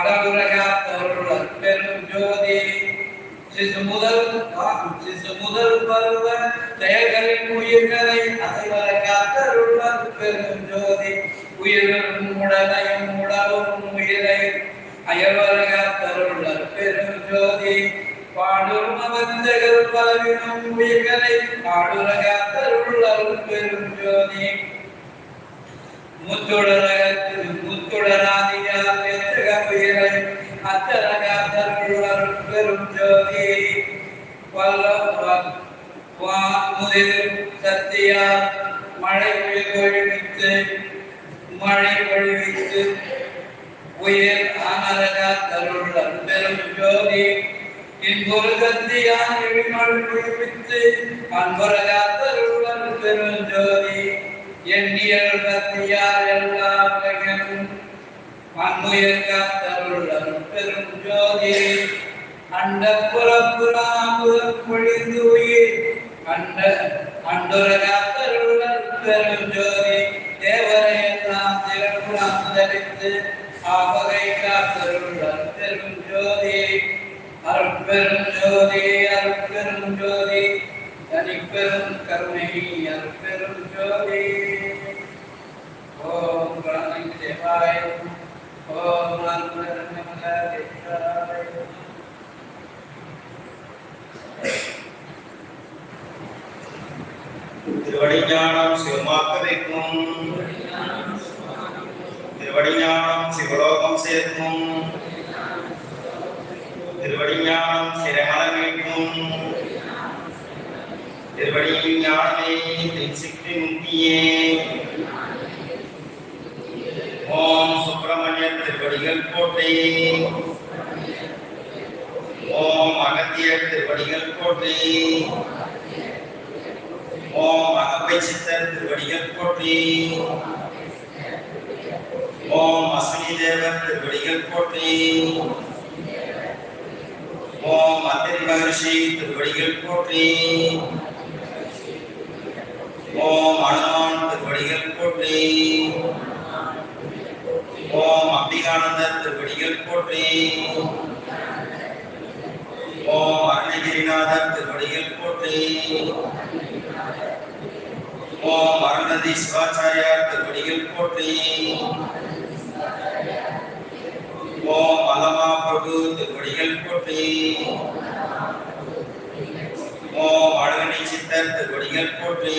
அழகுரகாத்தருள் பெரும் ஜோதி சிசு முதல் சிசு முதல் பருவ செயல்களின் உயிர்களை அதைவர காத்தருள் பெரும் ஜோதி உயிரும் உடலையும் உடலும் உயிரை அயல்வர பெரும் ஜோதி பாடும் பலவினும் உயிர்களை பெரும் ஜோதி முத்துடராதியால் வெற்றுக உயிரை அச்சரகாத்தருள் பெரும் ஜோதி வல்ல வாமுதில் சத்தியா மழை பொழிவித்து மழை பொழிவித்து உயிர் அனரகாத்தருள் பெரும் ஜோதி இன்பொரு சத்தியான் இழிமழ் பொழிவித்து அன்பரகாத்தருள் பெரும் ஜோதி எண்ணியல் சத்தியார் எல்லாம் உலகம் அன்புயர் காத்தருள் பெரும் ஜோதி அண்ட புறப்புறாமுதல் பொழிந்து உயிர் அண்ட அண்டுர காத்தருள் பெரும் ஜோதி தேவரை எல்லாம் திறப்புறம் தரித்து ஆவகை காத்தருள் பெரும் ஜோதி அருட்பெரும் ஜோதி அருட்பெரும் ஜோதி. தனிப்பெரும் கருணை அருட்பெரும் ஜோதி ஓம் கணபதி தேவாய ஓம் அன்பரண்யமல தேவாய திருவடிஞானம் சிவமாக்க வைக்கும் திருவடிஞானம் சிவலோகம் சேர்க்கும். திருவடிஞானம் சிறமல வைக்கும் திருவடியின் ஞானமே தின்சிக்கு முக்கியே. ஓம் சுப்பிரமணிய திருவடிகள் கோட்டை. ஓம் அகத்திய திருவடிகள் கோட்டை. ஓம் அகப்பை சித்தர் திருவடிகள் போற்றி ஓம் அஸ்வினி தேவர் திருவடிகள் போற்றி ஓம் அத்திரி மகர்ஷி திருவடிகள் போற்றி ஓம் அனுமான் திருவடிகள் போற்றி ஓம் அம்பிகானந்தர் திருவடிகள் போற்றி. ஓம் அருணகிரிநாதர் திருவடிகள் போற்றி. ஓம் அருணதி சிவாச்சாரியார் திருவடிகள் போற்றி. ஓம் அலமா பிரபு திருவடிகள் போற்றி. ஓம் அழகணி சித்தர் திருவடிகள் போற்றி.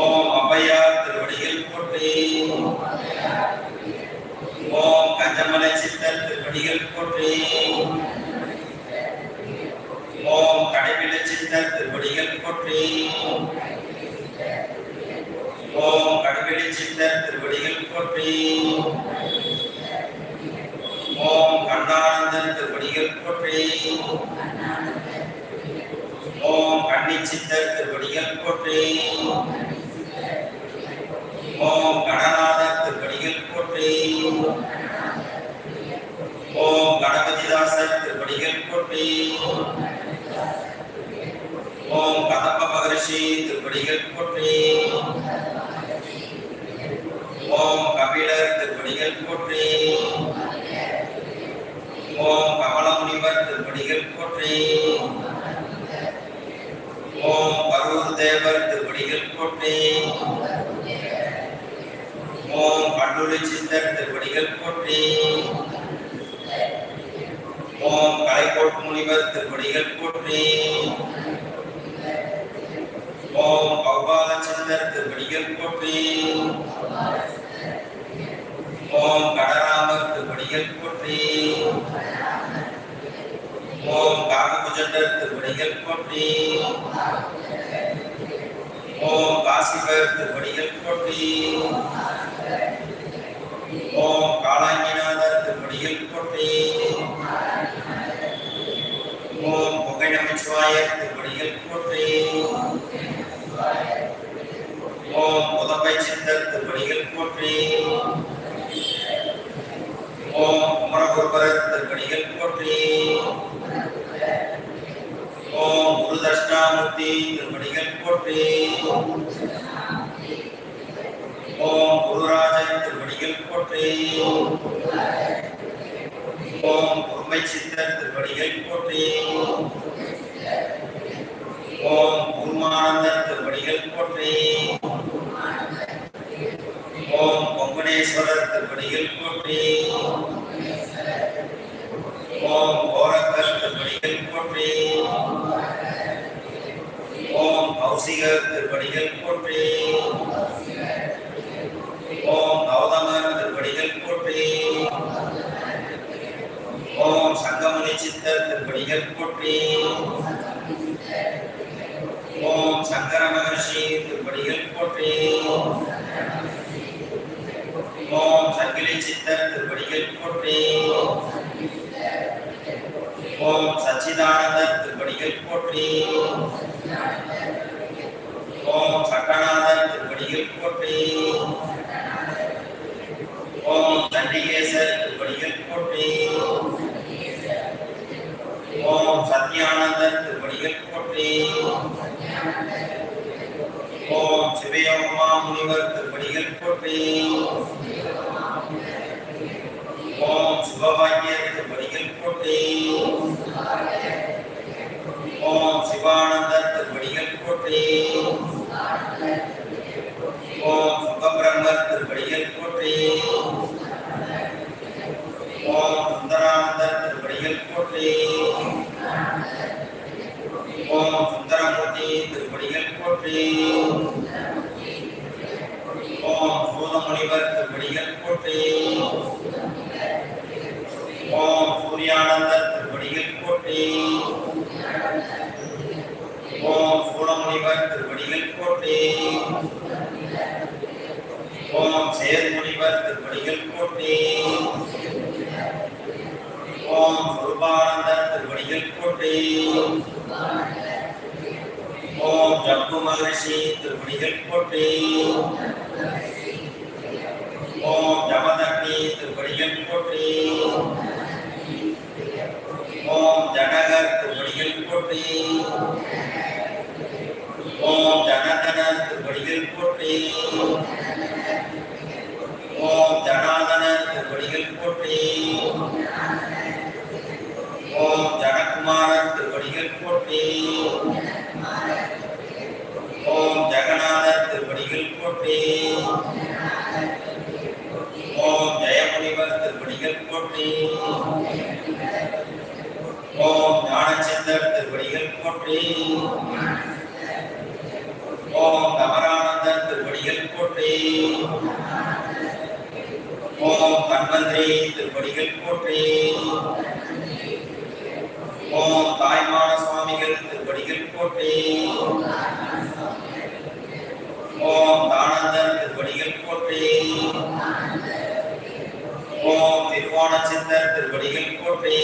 ஓம் அபையார் திருவடியில் போற்றி. ஓம் கஞ்சமலை சித்தர் திருவடியில் போற்றி. ஓம் கடைபில சித்தர் திருவடியில் போற்றி. ஓம் கடுவெளி சித்தர் திருவடியில் போற்றி. ஓம் கண்ணானந்தன் திருவடிகள் போற்றி. ஓம் கண்ணி சித்தர் திருவடிகள் போற்றி. ஓம் கணநாதர் திருவடிகள் போற்றி. ஓம் கணபதிதாசர் திருவடிகள் போற்றி. ஓம் கதப்ப மகரிஷி திருப்படிகள் போற்றி. ஓம் கபிலர் திருப்படிகள் போற்றி. ஓம் கமல முனிவர் திருப்படிகள் போற்றி. ஓம் பருவ தேவர் திருப்படிகள் போற்றி. ஓம் பண்டுளி சித்தர் திருவடிகள் போற்றி. ஓம் கலைக்கோட் முனிவர் திருவடிகள் போற்றி. ஓம் கௌபால சித்தர் திருவடிகள் போற்றி. ஓம் கடராமர் திருவடிகள் போற்றி. ஓம் காமகுஜண்டர் திருவடிகள் போற்றி. ஓம் காசிபர் திருவடிகள் போற்றி. ஓம் காலாங்கிநாதர் திருமொழியில் போற்றி ஓம் புகை நமச்சிவாயர் திருமொழியில் போற்றி ஓம் புதம்பை சிந்தர் திருமொழியில் போற்றி ஓம் குமரகுருபரர் திருமொழியில் போற்றி ஓம் குரு தட்சிணாமூர்த்தி திருமணிகள் போற்றி ஓம் குருராஜன் திருவடிகள் போற்றி. ஓம் உண்மை சித்தர் திருவடிகள் போற்றி. ஓம் குருமானந்தர் திருவடிகள் போற்றி. ஓம் கொங்கணேஸ்வரர் திருவடிகள் போற்றி. ஓம் கோரக்கர் திருவடிகள் போற்றி. ஓம் கௌசிகர் திருவடிகள் போற்றி. ஓம் கௌதமர் திருவடிகள் போற்றி. ஓம் சங்கமணி சித்தர் திருப்படிகள் போற்றி. ஓம் சங்கர மகர்ஷி திருப்படிகள் போற்றி. ஓம் சங்கிலி சித்தர் திருப்படிகள் போற்றி. ஓம் சச்சிதானந்தர் திருப்படிகள் போற்றி. ஓம் சட்டநாதர் திருப்படிகள் போற்றி. சண்டிகேசர் திருவடிகள் போற்றி ஓம் சத்யானந்தர் திருவடிகள் போற்றி ஓம் சிவயோகமா முனிவர் திருவடிகள் போற்றி ஓம் சிவபாக்கிய திருவடிகள் போற்றி ஓம் சிவானந்தர் திருவடிகள் போற்றி ஓம் சுகபிரம்மர் திருவடிகள் போற்றி ஓம் சுந்தரானந்தர் திருவடிகள் போற்றி ஓம் சுந்தரமூர்த்தி திருவடிகள் போற்றி ஓம் சூதமுனிவர் திருவடிகள் போற்றி ஓம் சூர்யானந்தர் திருவடிகள் போற்றி ஓம் சூடமுனிவர் திருவடிகள் போற்றி ஓம் சேர்முனிவர் திருவடிகள் போற்றி. ஓம் சுரூபானந்தர் திருவடிகள் போற்றி ஓம் ஜப்பு மகரிஷி திருவடிகள் போற்றி ஓம் ஜமதக்னி திருவடிகள் போற்றி ஓம் ஜனகர் திருவடிகள் போற்றி ஓம் ஜனதன திருவடிகள் போற்றி ஓம் ஜனாதன திருவடிகள் போற்றி ஓம் ஜனகுமாரன் திருவடிகள் போற்றி. ஓம் ஜெகநாதர் திருவடிகள் போற்றி. ஓம் ஜெயமுனிவர் திருவடிகள் போற்றி. ஓம் ஞானச்சந்தர் திருவடிகள் போற்றி. ஓம் கமரானந்தர் திருவடிகள் போற்றி. ஓம் கண்மந்திரி திருவடிகள் போற்றி. ஓம் தாய்மான சுவாமிகள் திருப்படிகள் போற்றி. ஓம் தானந்தர் திருப்படிகள் போற்றி. ஓம் திருவோண சித்தர் திருப்படிகள் போற்றி.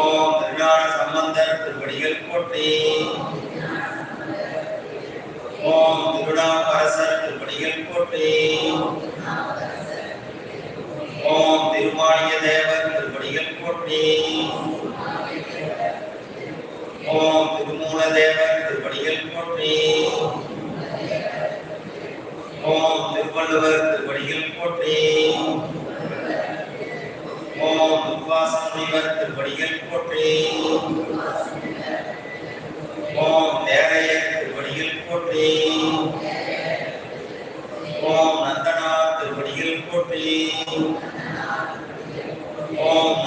ஓம் திருஞான சம்பந்தர் திருப்படிகள் போற்றி. ஓம் திருநாவுக்கரசர் திருப்படிகள் போற்றி. ஓம் திருமாளிய தேவர் திருவடிகள் போற்றி. ஓம் திருமூல தேவர் திருவடிகள் போற்றி. ஓம் திருவள்ளுவர் திருவடிகள் போற்றி. ஓம் துர்வாச முனிவர் திருவடிகள் போற்றி. ஓம் தேரையர் திருவடிகள் போற்றி. ஓம் நந்தனா திருவடிகள் போற்றி.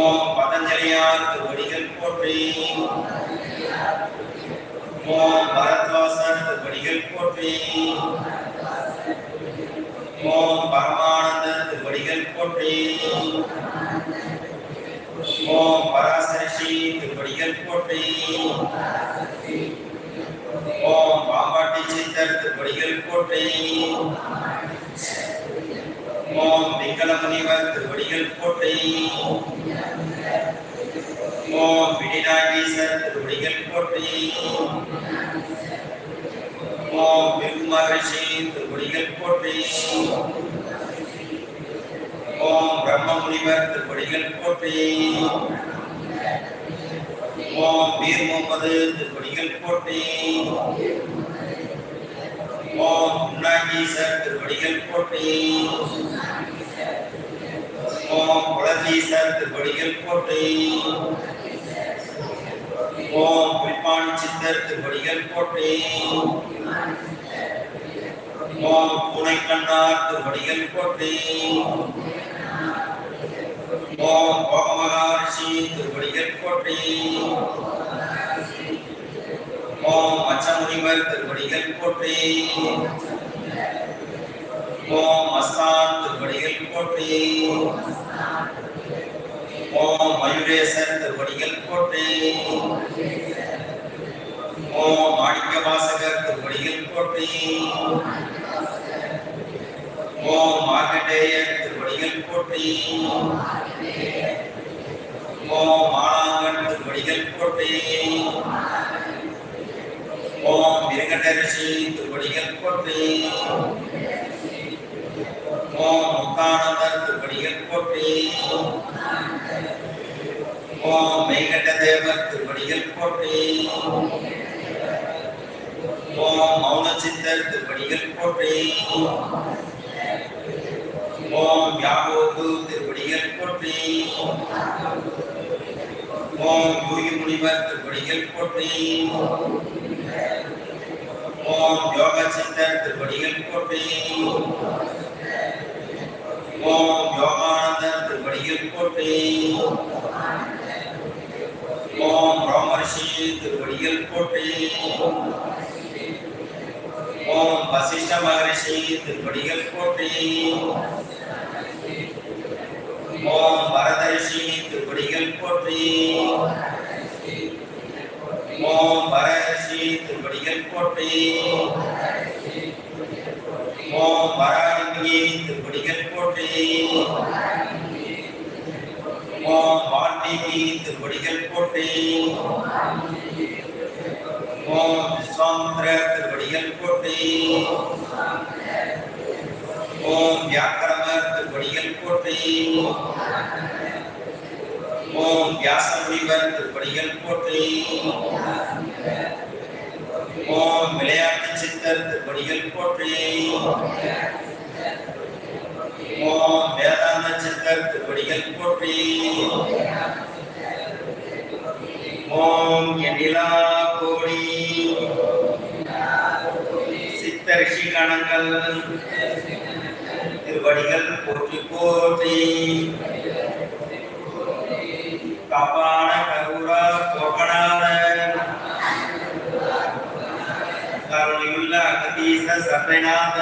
ஓம் பதஞ்சலியார் திருவடிகள் போற்றி. ஓம் பரத்வாசர் திருவடிகள் போற்றி. ஓம் பரமானந்த திருவடிகள் போற்றி. ஓம் பராசரிஷி திருவடிகள் போற்றி. ஓம் பாம்பாட்டி சித்தர் திருவடிகள் போற்றி. ஓம் விக்கல முனிவர் திருவடிகள் போற்றி. ஓம் விடிநாகீசர் திருவடிகள் போற்றி. ஓம் பிருகு திருவடிகள் போற்றி. ஓம் பிரம்ம முனிவர் திருவடிகள் போற்றி. ஓம் வீர் முகமது திருவடிகள் போற்றி. ஓம் முன்னாகீசர் திருவடிகள் போற்றி. ஓம் குலதீசர் திருவடிகள் கோட்டை. ஓம் குறிப்பாணி சித்தர் திருவடிகள் கோட்டை. ஓம் பூனைக்கண்ணார் திருவடிகள் கோட்டை. ஓம் கோபமகாரிஷி திருவடிகள் கோட்டை. ஓம் மச்சமுனிவர் திருவடிகள் கோட்டை. ஓம் அஸ்தான் திருவடிகள் கோட்டை. ஓம் மயுரேசன் திருவடிகள் போற்றி. ஓம் மாணிக்க வாசகர் திருவடிகள் போற்றி. ஓம் மார்க்கண்டேயர் திருவடிகள் போற்றி. ஓம் மாணாங்கன் திருவடிகள் போற்றி. ஓம் மிருகண்டரிசி திருவடிகள் போற்றி. ஓம் முத்தானந்தர் திருவடிகள் போற்றி. ஓம் மெய்கண்ட தேவர் திருவடிகள் போற்றி. ஓம் மௌனச்சித்தர் திருவடிகள் போற்றி. ஓம் யாகோது திருவடிகள் போற்றி. ஓம் யோகி முனிவர் திருவடிகள் போற்றி. ஓம் யோக சித்தர் திருவடிகள் போற்றி. ஓம் யோகானந்தர் திருவடிகள் போற்றி. ஓம் ராமரிஷி திருவடியில் போற்றி. ஓம் வசிஷ்ட மகரிஷி திருவடியில் போற்றி. ஓம் வரதரிஷி திருவடியில் போற்றி. ஓம் வரரிஷி திருவடியில் போற்றி. ஓம் வராகினி திருவடிகள் போற்றி ஓம் வால்மீகி திருவடிகள் ஓம் விஸ்வாமித்ர திருவடிகள் கோட்டை ஓம் வியாக்கரமர் திருவடிகள் போற்றி. ஓம் வியாச முனிவர் திருவடிகள் கோட்டை ஓம் விளையாட்டு சித்தர் திருவடிகள் கோட்டை ஓம் வேதாந்த சித்தர் திருவடிகள் கோட்டை ஓம் எண்ணிலா கோடி சித்த ரிஷி கணங்கள் திருவடிகள் போற்றி போற்றி. காப்பான கருரா கோகணார கருணையுள்ள அகதீச சபைநாத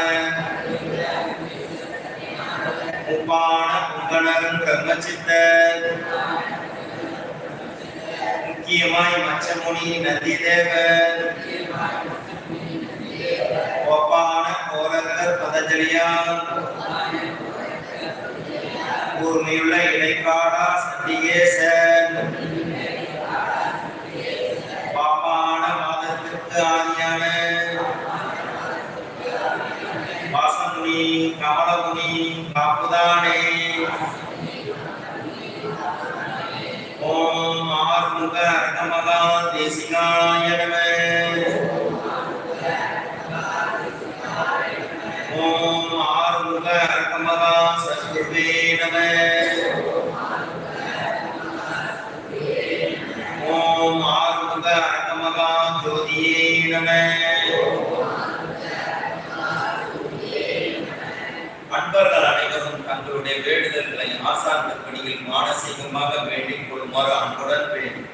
உப்பான புங்கணரும் பிரம்மச்சித்தர் முக்கியமாய் மச்சமுனி நந்தி தேவர் கோரகர் பதஞ்சலியார். கூர்மையுள்ள இடைக்கால் நம. அன்பர்கள் அனைவரும் தங்களுடைய வேண்டுதல்களை ஆசான் பணியில் மானசீகமாக வேண்டிக் கொள்ளுமாறு அன்புடன் வேண்டும்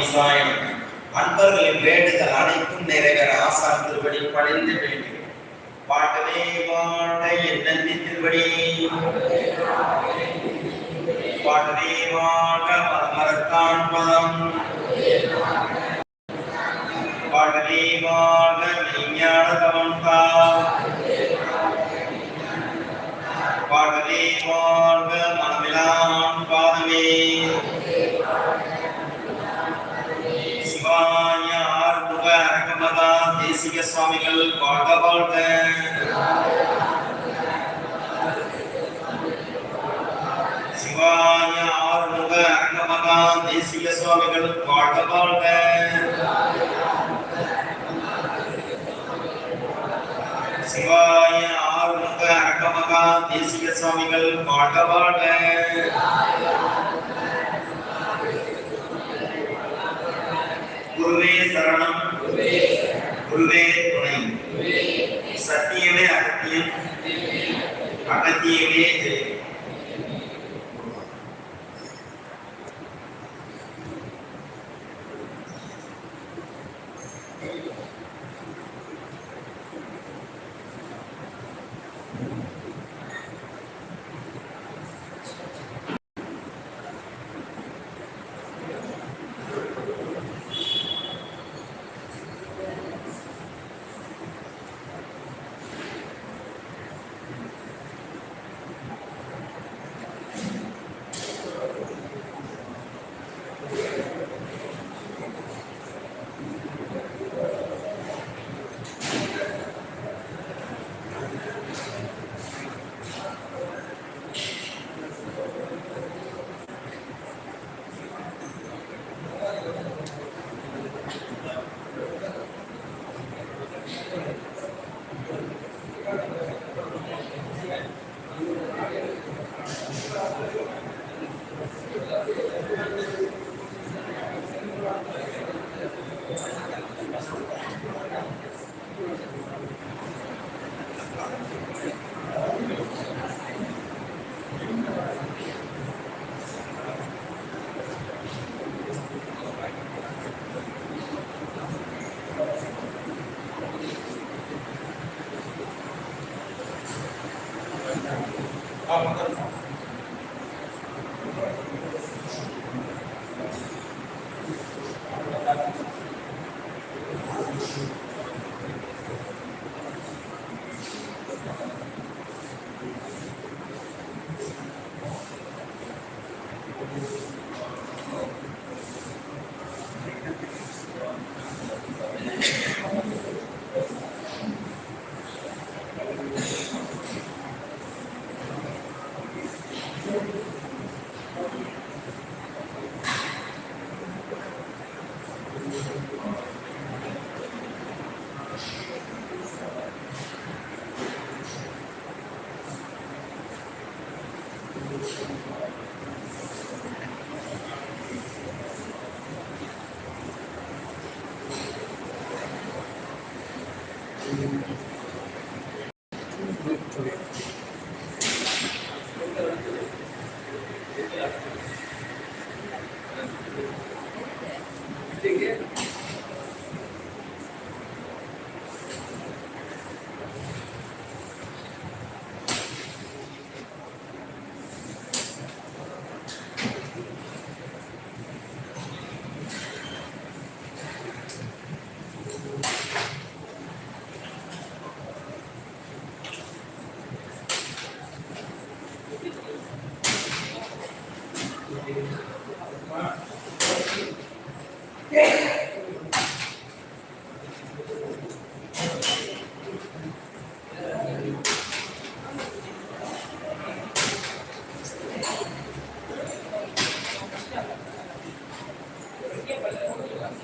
ஓம் அன்பர்களின் வேண்டுதல் அனைத்தும் நிறைவேற ஆசான் திருவடி பணிந்து வேண்டும் பாட்டவே பாட்ட என்னந்தி திருவடி? பாட்டவே பாட்ட மரமரத்தான் பதம் தேசிக சுவாமிகள் வாழ்க வாழ்க சிவாய ஆறுமுக அரங்கமகா தேசிக சுவாமிகள் வாழ்க வாழ்க சிவாய ஆறுமுக அரங்கமகா தேசிக சுவாமிகள் வாழ்க வாழ்க குருவே சரணம் Prudente.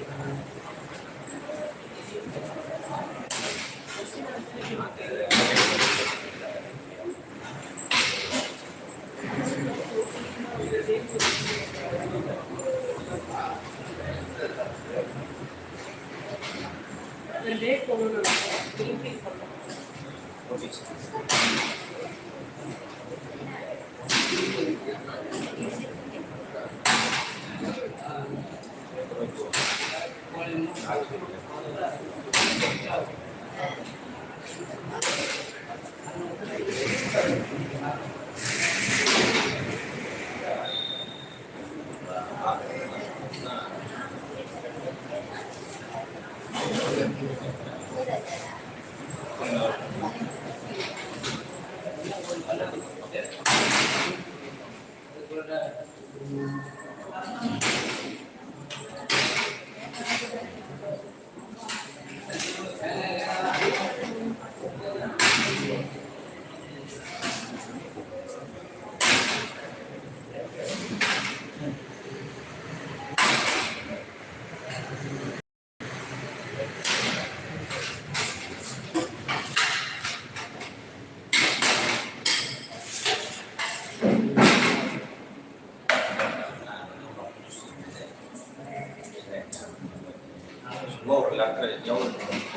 Thank you. 来诶你要问什么？